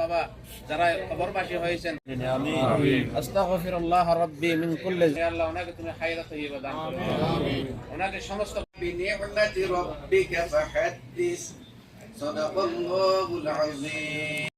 বাবা যারা কবরবাসী হয়েছেন। ওনাকে তুমি ওনাকে সমস্ত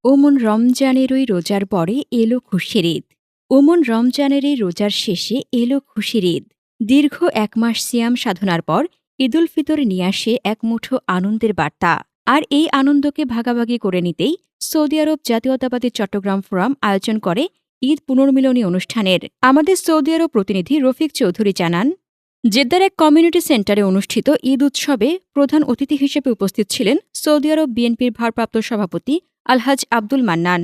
ওমন রমজানের ওই রোজার পরে এলো খুশির ঈদ। ওমন রমজানের এই রোজার শেষে এলো খুশির ঈদ। দীর্ঘ এক মাস সিয়াম সাধনার পর ঈদুল ফিতর নিয়ে আসে এক মুঠো আনন্দের বার্তা। আর এই আনন্দকে ভাগাভাগি করে নিতেই সৌদি আরব জাতীয়তাবাদী চট্টগ্রাম ফোরাম আয়োজন করে ঈদ পুনর্মিলনী অনুষ্ঠানের। আমাদের সৌদি আরব প্রতিনিধি রফিক চৌধুরী জানান, জেদ্দার এক কমিউনিটি সেন্টারে অনুষ্ঠিত ঈদ উৎসবে প্রধান অতিথি হিসেবে উপস্থিত ছিলেন সৌদি আরব বিএনপির ভারপ্রাপ্ত সভাপতি আলহাজ আব্দুল মান্নান।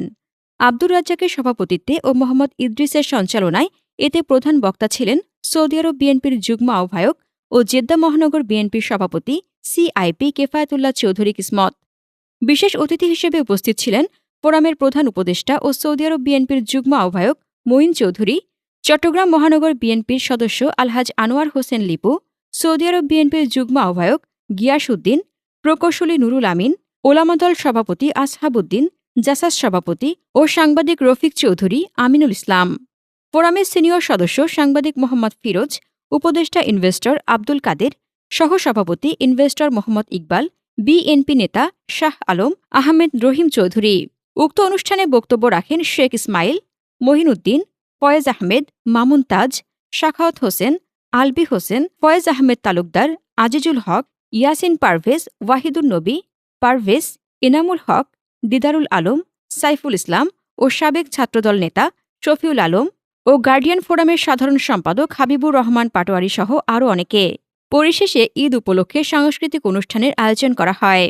আব্দুর রাজ্জাকের সভাপতিত্বে ও মোহাম্মদ ইদ্রিসের সঞ্চালনায় এতে প্রধান বক্তা ছিলেন সৌদি আরব বিএনপির যুগ্ম আহ্বায়ক ও জেদ্দা মহানগর বিএনপির সভাপতি সিআইপি কেফায়েতুল্লাহ চৌধুরী কিসমত। বিশেষ অতিথি হিসেবে উপস্থিত ছিলেন ফোরামের প্রধান উপদেষ্টা ও সৌদি আরব বিএনপির যুগ্ম আহ্বায়ক মঈন চৌধুরী, চট্টগ্রাম মহানগর বিএনপির সদস্য আলহাজ আনোয়ার হোসেন লিপু, সৌদি আরব বিএনপির যুগ্ম আহ্বায়ক গিয়াস উদ্দিন প্রকৌশলী নুরুল আমিন ওলামাদল সভাপতি আসহাবুদ্দিন, জাসাস সভাপতি ও সাংবাদিক রফিক চৌধুরী আমিনুল ইসলাম। ফোরামের সিনিয়র সদস্য সাংবাদিক মোহাম্মদ ফিরোজ, উপদেষ্টা ইনভেস্টর আব্দুল কাদের সহসভাপতি ইনভেস্টর মোহাম্মদ ইকবাল, বিএনপি নেতা শাহ আলম, আহমেদ রহিম চৌধুরী। উক্ত অনুষ্ঠানে বক্তব্য রাখেন শেখ ইসমাইল, মহিনুদ্দিন, ফয়েজ আহমেদ, মামুন তাজ, শাখাওয়াত হোসেন, আলবি হোসেন, ফয়েজ আহমেদ তালুকদার, আজিজুল হক, ইয়াসিন পারভেজ ওয়াহিদুল নবী, পারভেজ, এনামুল হক, দিদারুল আলম, সাইফুল ইসলাম ও সাবেক ছাত্রদল নেতা শফিউল আলম ও গার্ডিয়ান ফোরামের সাধারণ সম্পাদক হাবিবুর রহমান পাটোয়ারি সহ আরও অনেকে। পরিশেষে ঈদ উপলক্ষে সাংস্কৃতিক অনুষ্ঠানের আয়োজন করা হয়।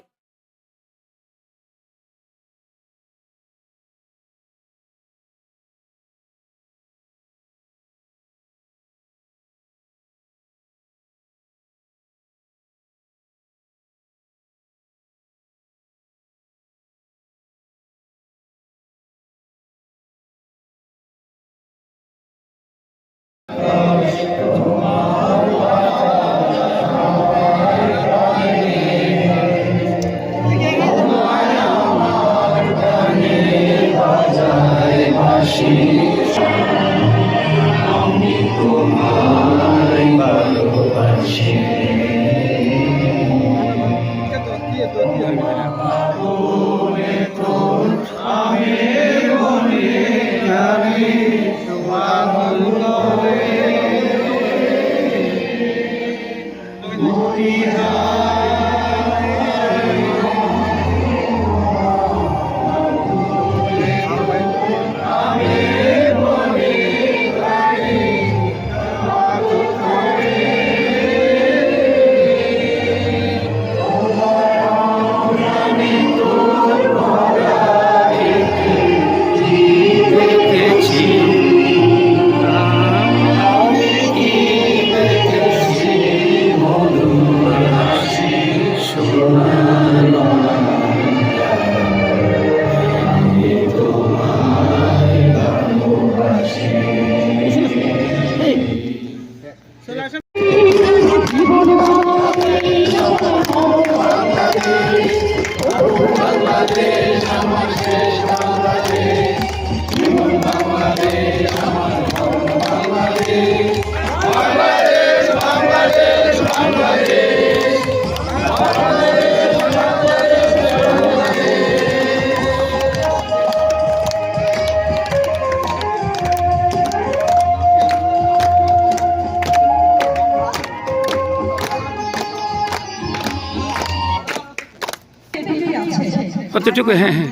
Solo কতটুকু হ্যাঁ হ্যাঁ